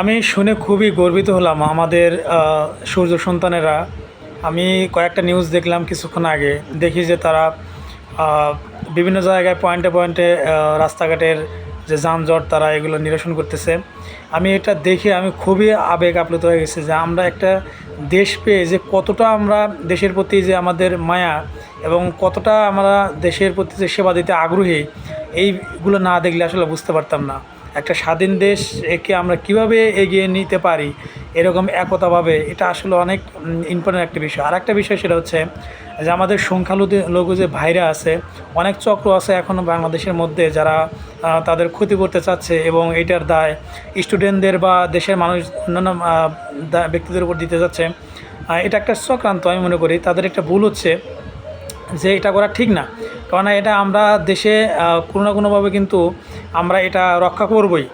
আমি শুনে খুবই গর্বিত হলাম, আমাদের সূর্য সন্তানেরা। আমি কয়েকটা নিউজ দেখলাম কিছুক্ষণ আগে। দেখি যে তারা বিভিন্ন জায়গায় পয়েন্টে পয়েন্টে রাস্তাঘাটের যে যানজট তারা এগুলো নিরসন করতেছে। আমি এটা দেখে আমি খুবই আবেগ আপ্লুত হয়ে গেছি যে আমরা একটা দেশ পেয়ে যে কতটা আমরা দেশের প্রতি যে আমাদের মায়া এবং কতটা আমরা দেশের প্রতি যে সেবা দিতে আগ্রহী, এইগুলো না দেখলে আসলে বুঝতে পারতাম না। একটা স্বাধীন দেশ একে আমরা কীভাবে এগিয়ে নিতে পারি এরকম একতাভাবে, এটা আসলে অনেক ইম্পর্টেন্ট একটা বিষয়। আর একটা বিষয় সেটা হচ্ছে যে আমাদের সংখ্যালঘু, লঘু যে ভাইরা আছে, অনেক চক্র আছে এখনও বাংলাদেশের মধ্যে যারা তাদের ক্ষতি করতে চাচ্ছে এবং এটার দায় স্টুডেন্টদের বা দেশের মানুষ, অন্যান্য ব্যক্তিদের উপর দিতে যাচ্ছে। এটা একটা চক্রান্ত আমি মনে করি। তাদের একটা ভুল হচ্ছে যে এটা করা ঠিক না। কারণ এটা আমরা দেশে কোনো না কোনোভাবে কিন্তু আমরা এটা রক্ষা করবই।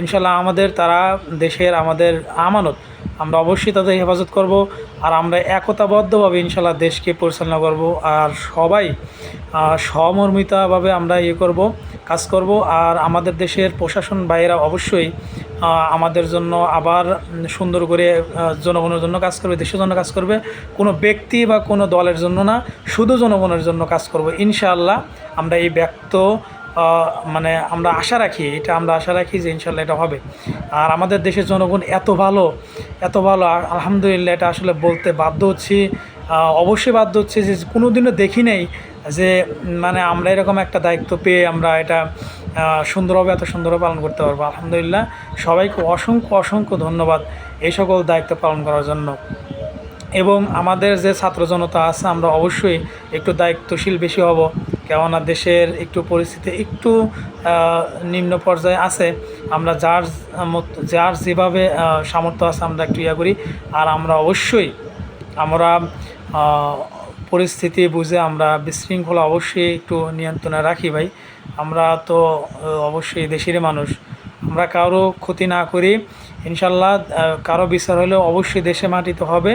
ইনশাল্লাহ আমাদের, তারা দেশের আমাদের আমানত, আমরা অবশ্যই তাদের হেফাজত করব আর আমরা একতাবদ্ধভাবে ইনশাল্লাহ দেশকে পরিচালনা করব আর সবাই সমর্মিতাভাবে আমরা ইয়ে করব, কাজ করব আর আমাদের দেশের প্রশাসন বাইরা অবশ্যই আমাদের জন্য আবার সুন্দর করে জনগণের জন্য কাজ করবে, দেশের জন্য কাজ করবে। কোনো ব্যক্তি বা কোনো দলের জন্য না, শুধু জনগণের জন্য কাজ করব। ইনশাআল্লাহ আমরা এই ব্যক্ত মানে আমরা আশা রাখি, এটা আমরা আশা রাখি যে ইনশাল্লাহ এটা হবে। আর আমাদের দেশের জনগণ এত ভালো এত ভালো আলহামদুলিল্লাহ এটা আসলে বলতে বাধ্য হচ্ছি। অবশ্যই বাধ্য হচ্ছে যে কোনো দিনও দেখি নেই যে মানে আমরা এরকম একটা দায়িত্ব পেয়ে আমরা এটা সুন্দরভাবে, এত সুন্দরভাবে পালন করতে পারব। আলহামদুলিল্লাহ সবাইকে অসংখ্য অসংখ্য ধন্যবাদ এই সকল দায়িত্ব পালন করার জন্য। এবং আমাদের যে ছাত্র জনতা আছে, আমরা অবশ্যই একটু দায়িত্বশীল বেশি হব। কেননা দেশের একটু পরিস্থিতি একটু নিম্ন পর্যায়ে আছে। আমরা যার যার যেভাবে সামর্থ্য আছে আমরা একটু ইয়া করি। আর আমরা অবশ্যই, আমরা পরিস্থিতি বুঝে আমরা বিশৃঙ্খলা অবশ্যই একটু নিয়ন্ত্রণে রাখি ভাই। আমরা তো অবশ্যই দেশেরই মানুষ। আমরা কারও ক্ষতি না করি। ইনশাল্লাহ কারও বিচার হলেও অবশ্যই দেশে মাটিতে হবে।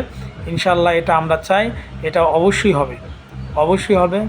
ইনশাল্লাহ এটা আমরা চাই। এটা অবশ্যই হবে। অবশ্যই হবে।